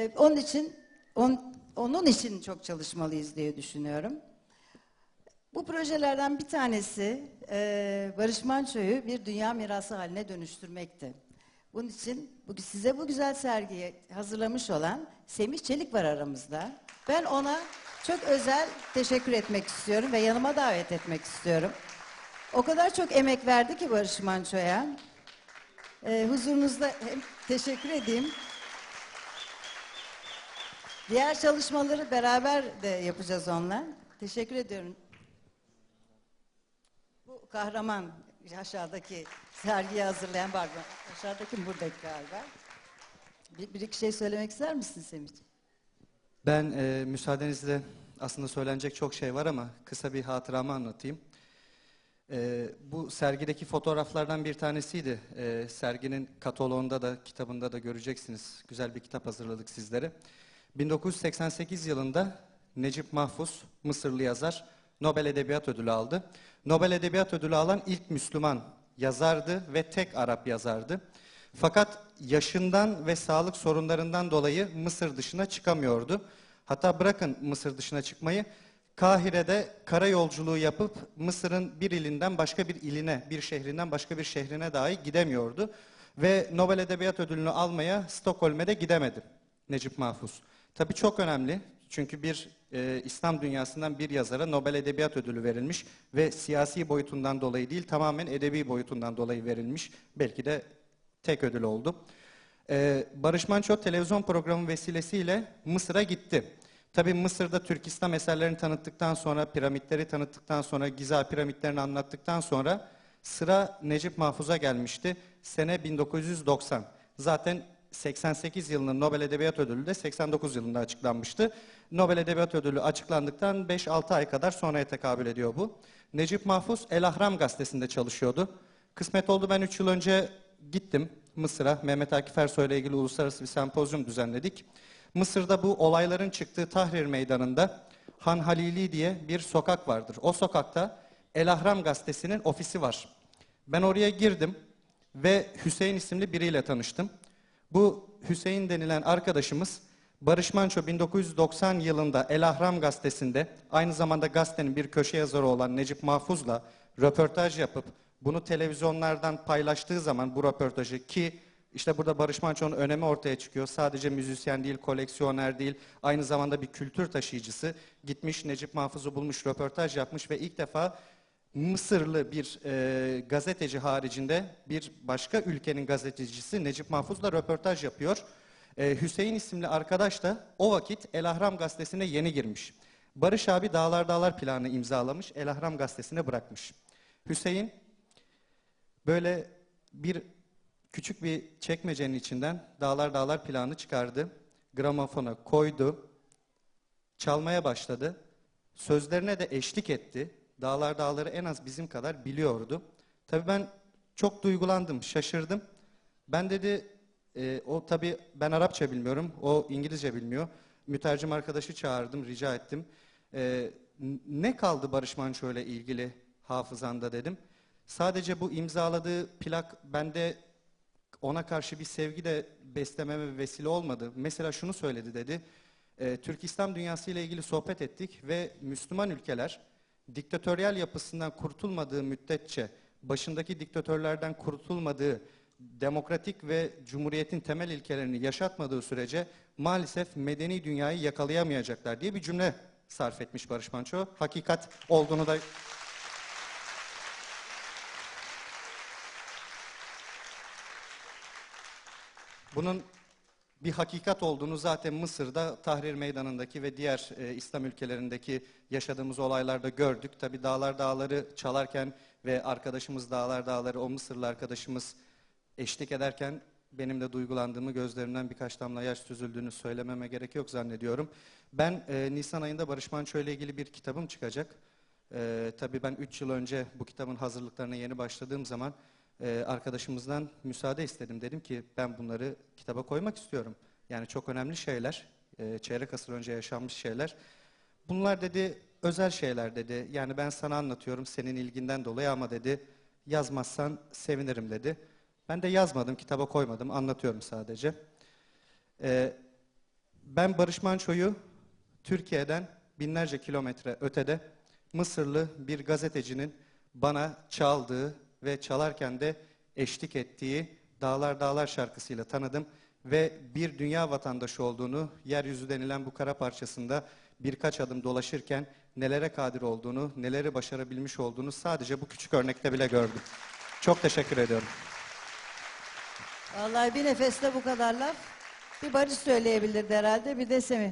Ee, onun için on- onun için çok çalışmalıyız diye düşünüyorum. Bu projelerden bir tanesi e, Barış Manço'yu bir dünya mirası haline dönüştürmekti. Bunun için bugün size bu güzel sergiyi hazırlamış olan Semih Çelik var aramızda. Ben ona çok özel teşekkür etmek istiyorum ve yanıma davet etmek istiyorum. O kadar çok emek verdi ki Barış Manço'ya. E, huzurunuzda hem teşekkür edeyim. Diğer çalışmaları beraber de yapacağız onunla. Teşekkür ediyorum. Bu kahraman aşağıdaki sergiyi hazırlayan var mı? Aşağıdaki mi? buradaki galiba. Bir, bir iki şey söylemek ister misin Semih'ciğim? Ben e, müsaadenizle aslında söylenecek çok şey var ama kısa bir hatıramı anlatayım. E, bu sergideki fotoğraflardan bir tanesiydi. E, serginin kataloğunda da kitabında da göreceksiniz. Güzel bir kitap hazırladık sizlere. 1988 yılında Necip Mahfuz, Mısırlı yazar, Nobel Edebiyat Ödülü aldı. Nobel Edebiyat Ödülü alan ilk Müslüman yazardı ve tek Arap yazardı. Fakat yaşından ve sağlık sorunlarından dolayı Mısır dışına çıkamıyordu. Hatta bırakın Mısır dışına çıkmayı, Kahire'de kara yolculuğu yapıp Mısır'ın bir ilinden başka bir iline, bir şehrinden başka bir şehrine dahi gidemiyordu. Ve Nobel Edebiyat Ödülünü almaya Stockholm'e de gidemedi Necip Mahfuz. Tabii çok önemli çünkü bir e, İslam dünyasından bir yazara Nobel Edebiyat Ödülü verilmiş ve siyasi boyutundan dolayı değil tamamen edebi boyutundan dolayı verilmiş. Belki de tek ödül oldu. Ee, Barış Manço televizyon programı vesilesiyle Mısır'a gitti. Tabii Mısır'da Türk İslam eserlerini tanıttıktan sonra, piramitleri tanıttıktan sonra, Giza piramitlerini anlattıktan sonra sıra Necip Mahfuz'a gelmişti. Sene 1990. Zaten 88 yılının Nobel Edebiyat Ödülü de 89 yılında açıklanmıştı. Nobel Edebiyat Ödülü açıklandıktan 5-6 ay kadar sonraya tekabül ediyor bu. Necip Mahfuz El Ahram gazetesinde çalışıyordu. Kısmet oldu ben 3 yıl önce gittim Mısır'a. Mehmet Akif Ersoy ile ilgili uluslararası bir sempozyum düzenledik. Mısır'da bu olayların çıktığı Tahrir Meydanı'nda Han Halili diye bir sokak vardır. O sokakta El Ahram gazetesinin ofisi var. Ben oraya girdim ve Hüseyin isimli biriyle tanıştım. Bu Hüseyin denilen arkadaşımız Barış Manço 1990 yılında El Ahram gazetesinde aynı zamanda gazetenin bir köşe yazarı olan Necip Mahfuz'la röportaj yapıp bunu televizyonlardan paylaştığı zaman bu röportajı ki işte burada Barış Manço'nun önemi ortaya çıkıyor. Sadece müzisyen değil, koleksiyoner değil, aynı zamanda bir kültür taşıyıcısı. Gitmiş Necip Mahfuz'u bulmuş, röportaj yapmış ve ilk defa Mısırlı bir e, gazeteci haricinde bir başka ülkenin gazetecisi Necip Mahfuz'la röportaj yapıyor. E, Hüseyin isimli arkadaş da o vakit El Ahram gazetesine yeni girmiş. Barış abi Dağlar Dağlar planı imzalamış, El Ahram gazetesine bırakmış. Hüseyin böyle bir küçük bir çekmecenin içinden Dağlar Dağlar planı çıkardı. Gramofona koydu. Çalmaya başladı. Sözlerine de eşlik etti. Dağlar Dağları en az bizim kadar biliyordu. Tabii ben çok duygulandım, şaşırdım. Ben dedi, e, o tabii ben Arapça bilmiyorum, o İngilizce bilmiyor. Mütercim arkadaşı çağırdım, rica ettim. E, ne kaldı Barış Manço ile ilgili hafızanda dedim. Sadece bu imzaladığı plak bende ona karşı bir sevgi de beslememe vesile olmadı. Mesela şunu söyledi dedi. E, Türk İslam dünyası ile ilgili sohbet ettik ve Müslüman ülkeler diktatöryal yapısından kurtulmadığı müddetçe, başındaki diktatörlerden kurtulmadığı, demokratik ve cumhuriyetin temel ilkelerini yaşatmadığı sürece maalesef medeni dünyayı yakalayamayacaklar diye bir cümle sarf etmiş Barış Manço. Hakikat olduğunu da Bunun bir hakikat olduğunu zaten Mısır'da Tahrir Meydanı'ndaki ve diğer e, İslam ülkelerindeki yaşadığımız olaylarda gördük. Tabi dağlar dağları çalarken ve arkadaşımız dağlar dağları o Mısırlı arkadaşımız eşlik ederken benim de duygulandığımı gözlerimden birkaç damla yaş süzüldüğünü söylememe gerek yok zannediyorum. Ben e, Nisan ayında Barış Manço ile ilgili bir kitabım çıkacak. E, tabii ben 3 yıl önce bu kitabın hazırlıklarına yeni başladığım zaman e, arkadaşımızdan müsaade istedim. Dedim ki ben bunları kitaba koymak istiyorum. Yani çok önemli şeyler, e, çeyrek asır önce yaşanmış şeyler. Bunlar dedi özel şeyler dedi. Yani ben sana anlatıyorum senin ilginden dolayı ama dedi yazmazsan sevinirim dedi. Ben de yazmadım, kitaba koymadım, anlatıyorum sadece. E, Ben Barış Manço'yu Türkiye'den binlerce kilometre ötede Mısırlı bir gazetecinin bana çaldığı ve çalarken de eşlik ettiği Dağlar Dağlar şarkısıyla tanıdım ve bir dünya vatandaşı olduğunu yeryüzü denilen bu kara parçasında birkaç adım dolaşırken nelere kadir olduğunu, neleri başarabilmiş olduğunu sadece bu küçük örnekte bile gördüm. Çok teşekkür ediyorum. Vallahi bir nefeste bu kadar laf. Bir Barış söyleyebilirdi herhalde, bir de Semih.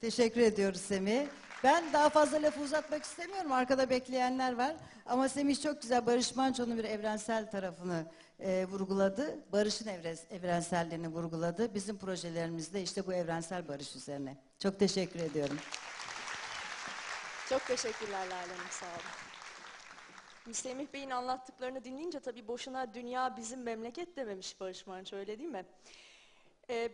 Teşekkür ediyoruz Semih. Ben daha fazla lafı uzatmak istemiyorum. Arkada bekleyenler var. Ama Semih çok güzel Barış Manço'nun bir evrensel tarafını e, vurguladı. Barış'ın evres- evrenselliğini vurguladı. Bizim projelerimizde işte bu evrensel barış üzerine. Çok teşekkür ediyorum. Çok teşekkürler Lale Hanım, sağ olun. Semih Bey'in anlattıklarını dinleyince tabii boşuna dünya bizim memleket dememiş Barış Manço, öyle değil mi? Ee,